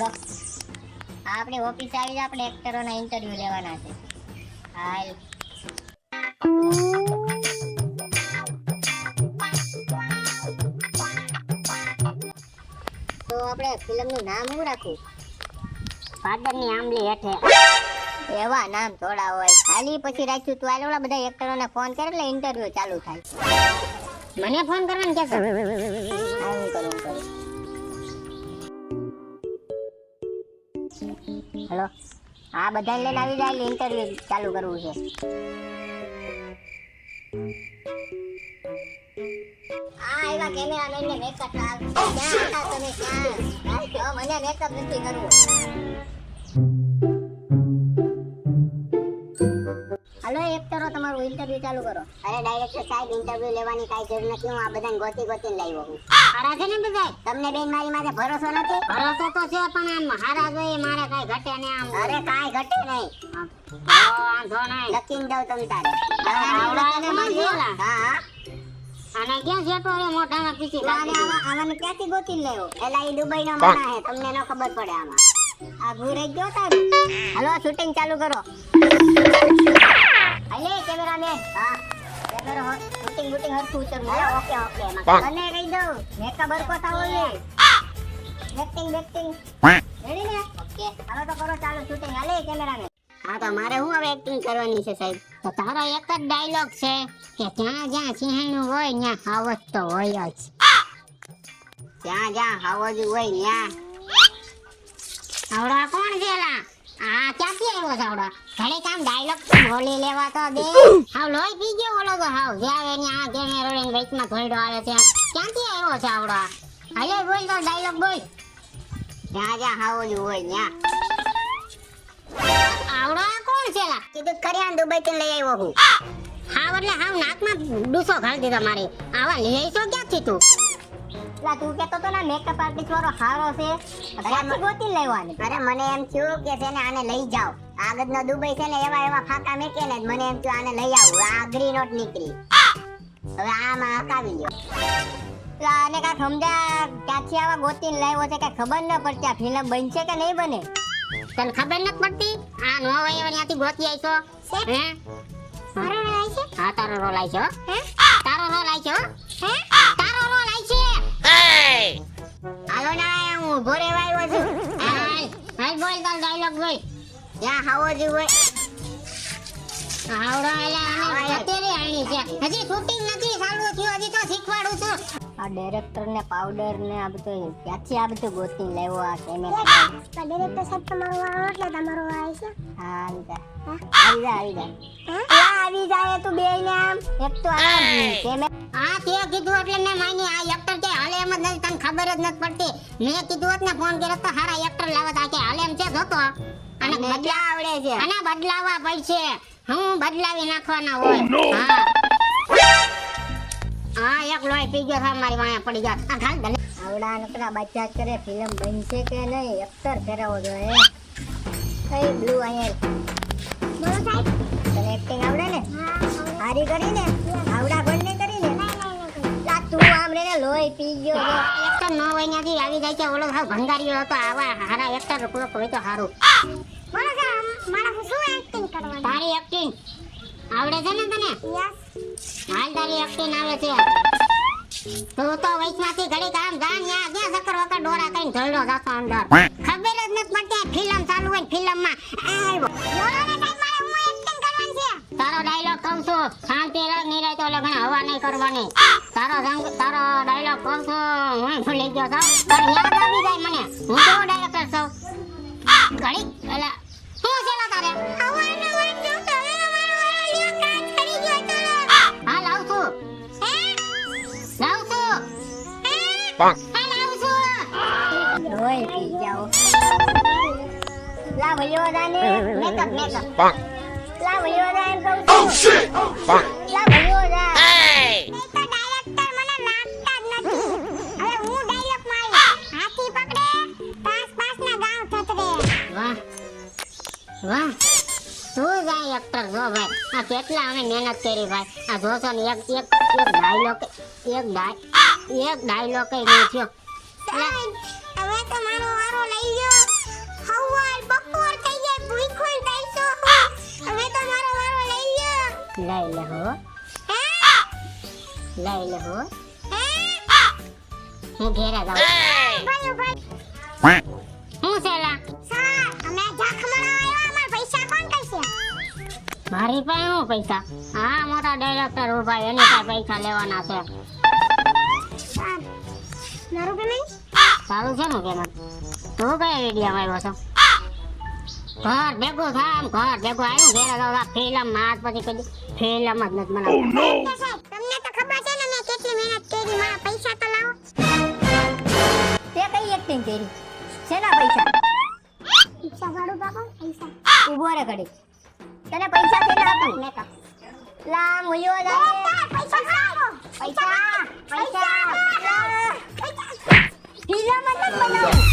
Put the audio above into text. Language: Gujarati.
હાલો. આપણી ઓફિસ આવી જાય આપણે એક્ટરોના ઇન્ટરવ્યુ લેવાના છે. હાલ. તો આપણે ફિલ્મનું નામ શું રાખવું? ફાધરની આંબલી હેઠે. એવા નામ થોડા હોય. ખાલી પછી રાખ્યું તું. આલે ઓલા બધા એક્ટરોને ફોન કરે એટલે ઇન્ટરવ્યુ ચાલુ થાય. મને ફોન કરવાનું કે છે હું કરું કરું. હેલો? આ બધાને લઈને આવી જાય ઇન્ટરવ્યુ ચાલુ કરવું છે. આ એવા કેમેરામેન ને મેકઅપ ક્યાં હતા મને મેકઅપ નથી કરવો. તમારું ઇન્ટરવ્યુ ચાલુ કરો. અરે ડાયરેક્ટર સાહેબ ઇન્ટરવ્યુ લેવાની કાઈ જરૂર નથી. હું આ બધાને ગોતી ગોતીને લાવ્યો હું હારા છે ને બધા તમને બેન મારી માથે ભરોસો નથી? ભરોસો તો છે પણ આમ હારા જોઈએ મારે કાઈ ઘટે ને આમ અરે કાઈ ઘટે નહીં. વાંધો નહીં. લખીને દઉં તમ તારે. છે? હા હા. અને ક્યાં મોઢામાં પીસી તો આવાને ક્યાંથી ગોતી લાવ્યો એલા ઈ દુબઈ માણા હે તમને નો ખબર પડે આમાં. આ ઘૂરે ગયો હાલો શૂટિંગ ચાલુ કરો. હાલે કેમેરામેન હા. કેમેરો શૂટિંગ બૂટિંગ હરખું ઉતરવું હે. ઓકે ઓકે મને કહી દઉં. મેકઅપ હરખો થાવો જોઈએ. એક્ટિંગ બેક્ટિંગ રેડી ને? ઓકે. હાલો તો કરો ચાલુ શૂટિંગ હાલે કેમેરામેન હા તો મારે હું હવે એક્ટિંગ કરવાની છે સાહેબ? તો તારો એક જ ડાયલોગ છે કે ત્યાં જ્યાં સિંહણું હોય ત્યાં હાવજ તો હોય જ. જ્યાં જ્યાં હાવજ હોય ત્યાં. આવડા કોણ છે લા આ ક્યાંથી આવ્યો ઘડીક ડાયલોગ બોલી લેવા તો હાવ લોહી પી આવે ક્યાંથી આવ્યો છે આવડા? હાલે બોલ તો ડાયલોગ બોલ. જ્યાં જ્યાં હાવજ હોય ત્યાં આવડો કોણ છે? લા કીધું કર્યા દુબઈ થી લઈ આવ્યો હું. એટલે હાવ નાકમાં ડૂસો ખાલી દીધો મારી. આવા લઈ આવીશો ક્યાંથી તું? લા તું કેતો તો ના મેકઅપ આર્ટિસ્ટ વાળો હારો છે. ક્યાંથી ગોતી લેવાની. અરે મને એમ થયું કે છે ને આને લઈ જાઓ. આગળ નો દુબઈ છે ને એવા એવા ફાકા મેકે ને મને એમ થયું આને લઈ આવું. આ ગ્રી નોટ નીકળી. હવે આમાં હકાવી લ્યો. લા આને કાંઈક સમજા ક્યાંથી આવા ગોતીને લાવ્યો છે કઈ ખબર ન પડતી. આ ફિલ્મ બનશે કે નહીં બને? તને ખબર નથી પડતી? આ નો એવા ત્યાંથી ગોતી આવીશો હે? મારો રોલ છે હા તારો રોલ આવી છે તારો રોલ આવી છે ઊભો રહેવા આવ્યો છું. હાલ હાલ બોલ તારો ડાયલોગ બોલ. હાવો જી હોય. આવડો આને. અત્યારે આણી છે. હજી શૂટિંગ નથી ચાલુ થયું હજી તો શીખવાડું છું. આ ડાયરેક્ટર ને પાવડર ને આ બધું ક્યાંથી આ બધું ગોતી લેવો આ કેમેરા ડિરેક્ટર સાહેબ તમારો વાળો એટલે તમારો આવે છે હા આવી જા. આવી જા આવી જા. આવી જાય તું બે ને આમ. એક તો આ કેમેરા આ તે કીધું એટલે મેં માની આ નથી તને ખબર જ નથી પડતી. મેં કીધું હોત ને ફોન કર્યો તો હારા એક્ટર લાવત આ કે હાલે એમ છે જોતો. અને બદલા આવડે છે? અને બદલાવા પડશે. હું બદલાવી નાખવાના હોય. હા. હા એક લોહી પી ગયો છે મારી વાયા પડી ગયો આ ઘાલ દલે આવડા નકરા બચ્ચા કરે ફિલ્મ બનશે કે નહીં? એક્ટર ફેરવો જોઈએ. કઈ બ્લુ આયર બોલો સાહેબ. તને એક્ટિંગ આવડે ને? હા. હારી કરી ને લોહી પી ગયો એક્ટર નો હોય ત્યાંથી આવી જાય છે ઓલો હા ભંગારીઓ હતો આવા હારા એક્ટર કોઈક હોય તો સારું મારે શું એક્ટિંગ કરવાની? તારી એક્ટિંગ આવડે છે ને તને? યસ હાલ તારી એક્ટિંગ આવે છે. તું તો વૈષ્ણવથી ઘડી કામ જા ન્યા ક્યાં સકર વકર ડોરા કઈ ધોઈડો જાતો અંદર. ખબર જ નથી પડતી ફિલ્મ ચાલુ હોય ફિલ્મમાં બોલો શાંતિ રાખ નિરાય તો લગન હવા નહીં કરવાની. તારો રંગ તારો ડાયલોગ કહું છું હું ભૂલી ગયો છું. પણ યાદ આવી જાય મને. હું કેવો ડાયરેક્ટર છું? ઘડી એલા શું છે તારે? તો તો હા લાવ છું. લાવ છું. હે લાવ છું. લોહી પી જાઓ. લા ભઈઓ જાને મેકઅપ મેકઅપ લા ભઈઓ જા એમ કહું છું લા ભઈઓ જા એ તો ડાયરેક્ટર મને લાગતા જ નથી હવે હું ડાયલોગ મારી હાથી પકડે પાસ પાસના ગાંવ થતરે વાહ વાહ તું જાય એક્ટર જો ભાઈ આ કેટલા અમે મહેનત કરી ભાઈ આ જોશો ને એક એક એક ડાયલોગ એક ડાય એક ડાયલોગ કઈ નહીં થયો હવે તો મારો વારો લઈ ગયો લઈ લે હો. લઈ લે હો. હે ઘેરા જાઉં હું સર અમે જાખમણા આવ્યા અમાર પૈસા કોણ કરશે મારી પાસે હું પૈસા? હા મોટા ડાયરેક્ટર ઊભા એની પાસે પૈસા લેવાના છે. મારું પેમેન્ટ સારું છે ને પેમેન્ટ તું કયા વિડીયોમાં આવ્યો છો? ઘર ભેગો થામ ઘર ભેગો આવ્યું ઘેર તો ફિલ્મમાં પછી કદી ફિલ્મ જ નથી મને તમને તો ખબર છે ને મેં કેટલી મહેનત કરી માં પૈસા તો લાવો તે કઈ એક્ટિંગ કરી શેના પૈસા પૈસા વાળું બાપા પૈસા ઊભો રે ઘડી તને પૈસા કેટલા આપું મેં તો લા મુયો લા પૈસા પૈસા પૈસા પૈસા ફિલ્મ જ નથી બનાવું